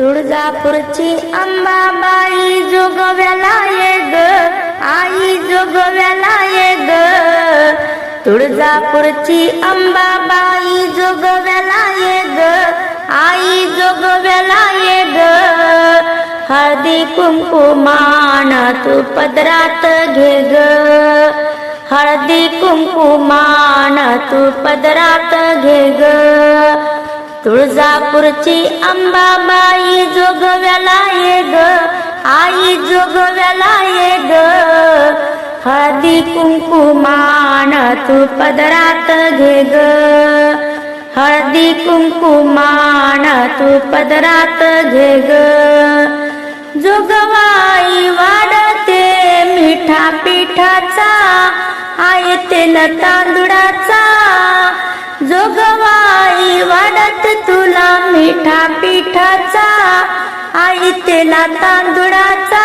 तुळजापूरची अंबाबाई जोगव्याला ये ग आई जोगव्याला ये ग तुळजापूरची अंबाबाई जोगव्याला ये ग आई जोगव्याला ये ग हळदी कुंकुमान तू पदरात घे ग हळदी कुंकुमान तू पदरात घे ग तुळजापूरची अंबाबाई जोगव्याला ये ग आई जोगव्याला ये ग. हळदी कुंकुमान तू पदरात घे ग. हळदी कुंकुमान तू पदरात घे ग. जोगवाई वाढते मिठा पिठाचा आयते न तांदुळाचा. जोगवाई वाढत तुला मिठा पिठाचा आई तेला तांदुळाचा.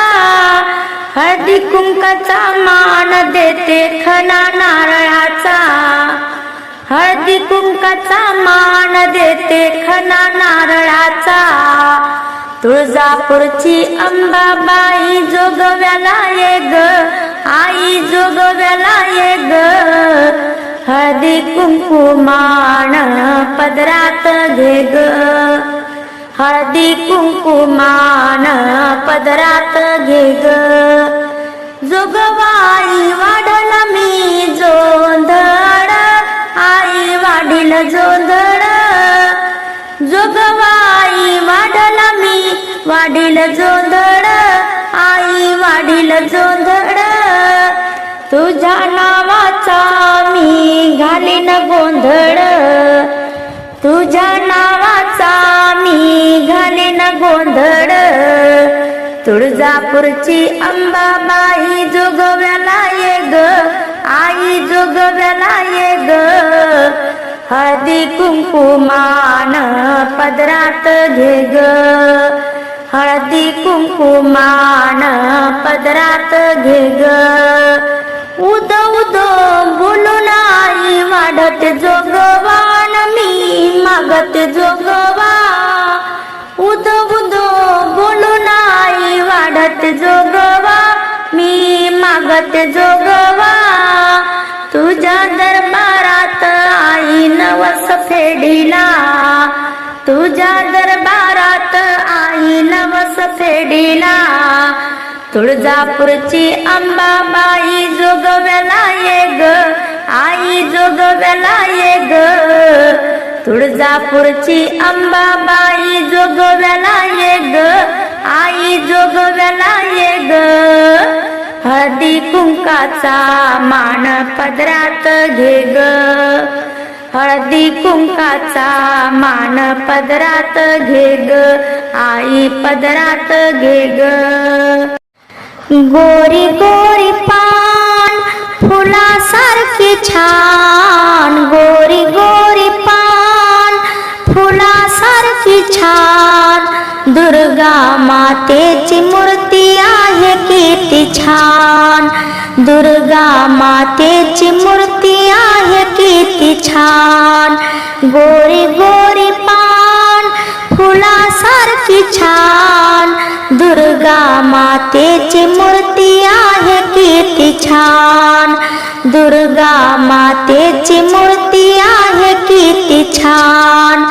हळदी कुंकाचा मान देते खना नारळाचा. हळदी कुंकाचा मान देते खना नारळाचा. तुळजापूरची अंबाबाई जोगव्याला ये ग आई जोगव्याला ये ग. हळदी कुंकुमाण पदरात घे ग हळदी कुंकुमान पदरात घे ग जोगवाई वाढ मी घालीन गोंधळ. तुझ्या नावाचा मी घालीन गोंधळ. तुळजापूरची अंबाबाई जोगव्याला ये ग आई जोगव्याला ये ग. हळदी कुंकुमान पदरात घे ग. हळदी कुंकुमान पदरात घे ग. उद उद आई वाढत जोगवान मी मागत जोगवा. उद उदो बोलून आई वाढत जोगवा. मी मागत जोगवा. तुझ्या दरबारात आई नवस फेडीला. तुझ्या दरबारात आई नवस फेडीला. तुळजापूरची अंबाबाई जोगव्याला ये ग. आई जोगव्याला ये ग. तुळजापूरची अंबाबाई जोगव्याला ये ग. आई जोगव्याला ये ग. हळदी कुंकाचा मान पदरात घे ग. हळदी कुंकाचा मान पदरात घे ग. आई पदरात घे ग. गोरी गोरी पा फुलासारखी छान गोरी गोरी पान. फुलासारखी छान दुर्गा मातेची मूर्ती आहे किती छान. दुर्गा मातेची मूर्ती आहे किती छान. गोरी गोरी पान. फुलासारखी छान. दुर्गा मातेची मूर्ती आहे किती छान. दुर्गा मातेची मूर्ती आहे किती छान.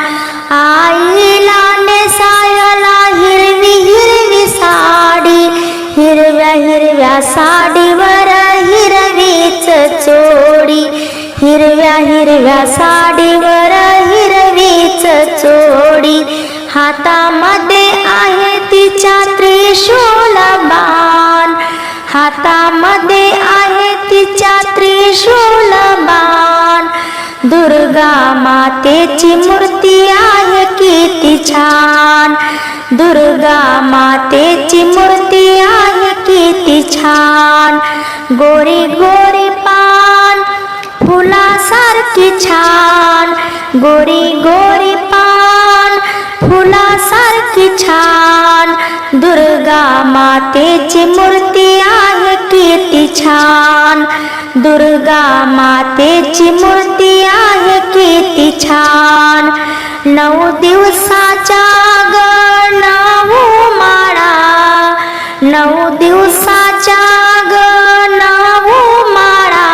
आईला नेसायला हिरवी हिरवी साडी. हिरव्या हिरव्या साडीवर हिरवीच चोडी. हिरव्या हिरव्या साडीवर हिरवीच चोडी. हातामध्ये आहे तिच्या त्रिशूल बाण हातामध्ये आहे तिच्या त्रिशूल बाण दुर्गा मातेची मूर्ती आहे किती छान. दुर्गा मातेची मूर्ती आहे किती छान. गोरी गोरी पान फुलासारखी छान. गोरी गोरी पान फुलासारखी छान. दुर्गा मातेची मूर्ती आहे किती छान. दुर्गा मातेची मूर्ती आहे किती छान. नऊ दिवसाच्या ग नऊ हो माळा. नऊ दिवसाच्या ग नऊ हो माळा.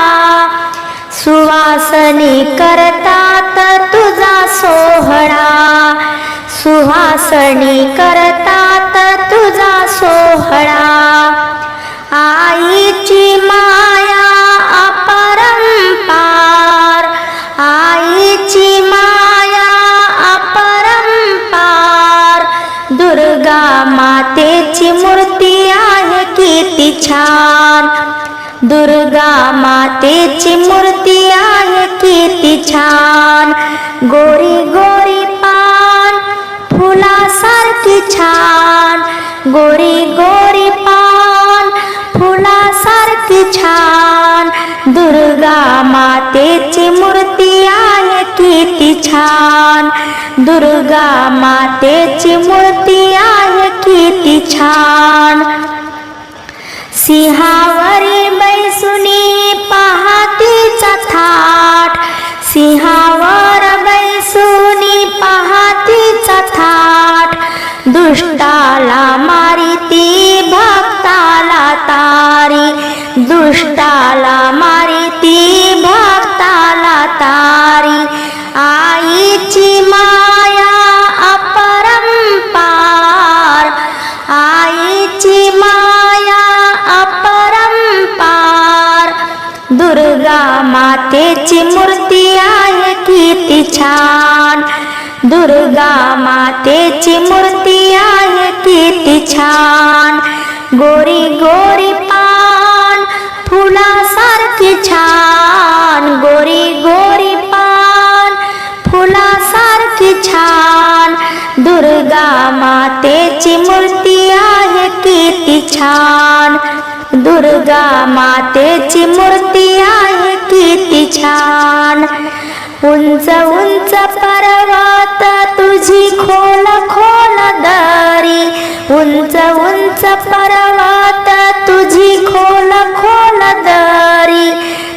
सुवासनी करतात तुझा सोहळा. सुहासणी करतात तुझा सोहळा. आईची माया अपरंपार. आईची माया अपरंपार. दुर्गा मातेची मूर्ती आहे किती छान. दुर्गा मातेची मूर्ती दुर्गा मातेची मूर्ती आहे किती छान. सिंहावरी बैसुनी पहातीचा थाट. सिंहावर बैसुनी पहातीचा थाट. दुष्टाला मा मातेची मूर्ती आहे किती छान. गोरी गोरी पान फुलासारखी छान. गोरी गोरी पान फुलासारखी छान. दुर्गा मातेची मूर्ती आहे किती छान. दुर्गा मातेची मूर्ती आहे किती छान. उंच उंच पर्वत तुझी खोल खोल दरी. उंच उंच पर्वत तुझी खोल खोल दरी.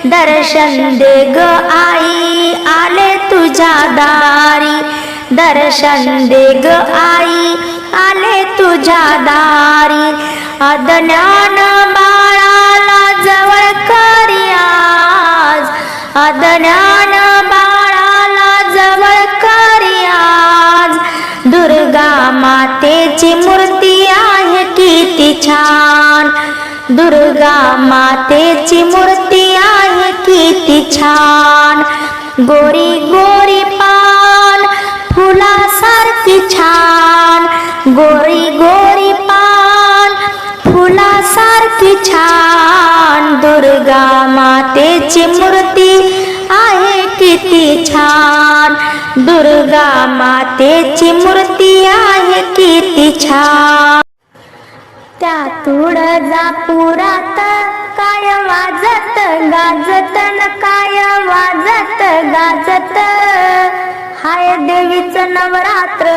दर्शन दे ग आई आले तुझ्या दारी. दर्शन दे ग आई आले तुझ्या दारी. अज्ञान बाळाला जवळ करी आज. अज्ञान मातेची मूर्ती आहे किती छान. दुर्गा मातेची मूर्ती आहे किती छान. गोरी गोरी पान फुलासारखी छान. गोरी गोरी पान फुलासारखी छान. दुर्गा मातेची मूर्ती आहे किती छान. दुर्गा मातेची मूर्ती आहे किती छान. त्या तुळजा पुरात काय वाजत गाजत न काय वाजत गाजत. हाय देवीच नवरात्र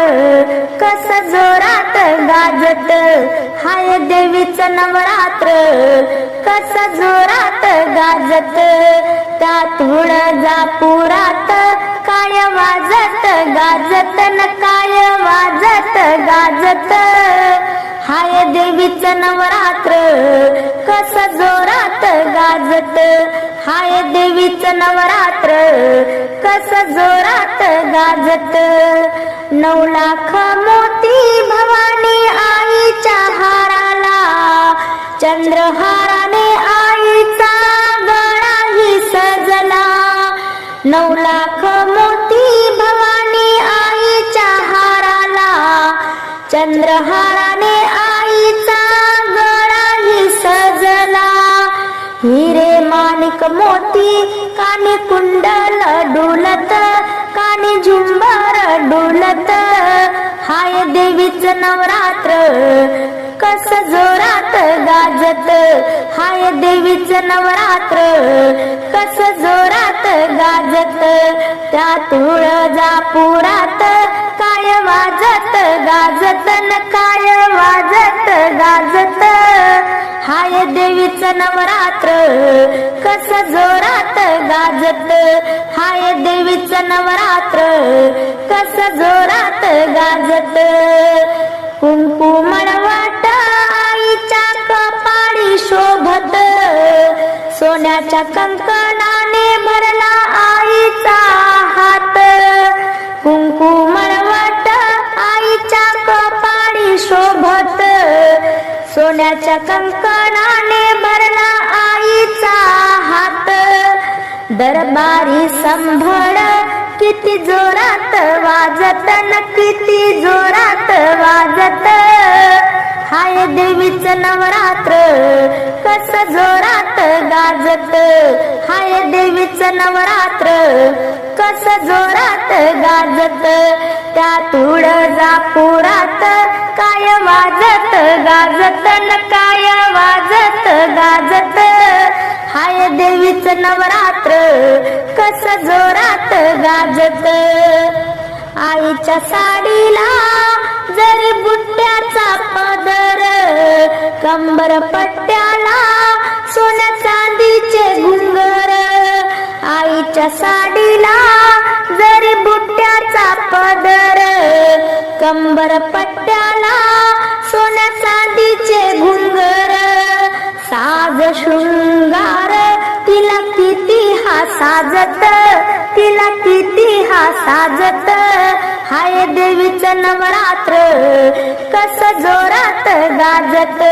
कस जोरात गाजत. हाय देवीच नवरात्र कस जोरात गाजत. त्या तुळजा नकाय काय वाजत गाजत न काय वाजत गाजत. हाय देवीचं नवरात्र कस जोरात गाजत. हाय देवीचं नवरात्र कस जोरात गाजत. नऊ लाख मोती भवानी आईच्या हाराला चंद्रहार चंद्रहाराने आईचा गळाही सजला. हिरे माणिक मोती काने कुंडल डुलत काने झुंबर डुलत. हाय देवीच नवरात्र कस जोरात गाजत. हाय देवीच नवरात्र कस जोरात गाजत. त्या तुळजापुरात काय गाजत न काय वाजत गाजत. हाय देवीच नवरात्र कस जोरात गाजत. हाय देवीच नवरात्र कस जोरात गाजत. कुंकुमणवाट आईच्या कपाळी शोभत. सोन्याच्या कंकणाने भरला आईचा हात. कुंकू सोन्याच्या कंकणाने भरला आईचा हात. दरबारी संभळ किती जोरात वाजत न किती जोरात वाजत. हाय देवीचं नवरात्र कस जोरात गाजत. हाय देवीचं नवरात्र कस जोरात गाजत. त्या तुळजापुरात काय वाजत गाजत न काय वाजत गाजत? हाय देवीच नवरात्र कस जोरात गाजत? आईच्या साडीला जरी बुट्ट्याचा पदर कंबर पट्ट्याला सोन्या चांदीचे घुंगर आईच्या साडीला जरी बुट्ट्याचा पदर कंबर पट्ट्याला सोन्या चांदीचे घुंगर साज शृंगार तिला किती हा साजत तिला किती हा साजत. हाय देवीचं नवरात्र कस जोरात गाजत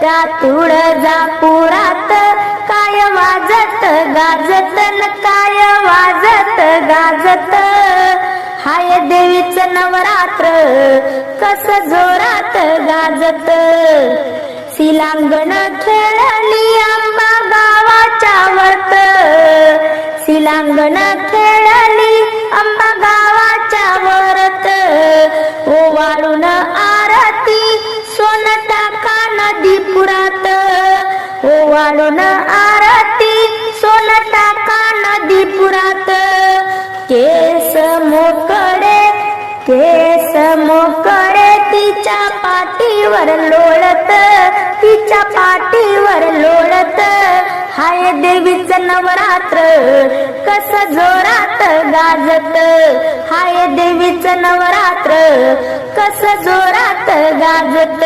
त्या तुळजापुरात काय वाजत गाजत न काय वाजत गाजत. हाय देवीचं नवरात्र कस जोरात गाजत. शिलांगण खेळली आंबा गावाच्या वरत. शिलांगण खेळली आंबा गावाच्या वरत. ओवाळून आरती सोन टाका नदी पुरात ओवाळून आरती सोन टाका नदी पुरात? केस मोकळे केस मोकळे तिच्या पाठीवर लोळत तिच्या पाठीवर लोळत. हाय देवीचं नवरात्र कस जोरात गाजत? हाय देवीचं नवरात्र कस जोरात गाजत?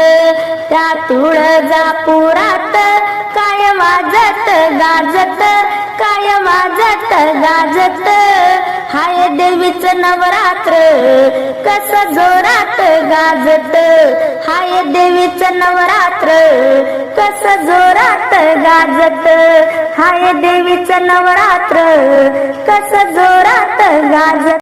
त्या तुळजापुरात काय वाजत गाजत काय वाजत गाजत? हाय देवीच नवरात्र कस जोरात गाजत? हाय देवीच नवरात्र कस जोरात गाजत? हाय देवीच नवरात्र कस जोरात गाजत?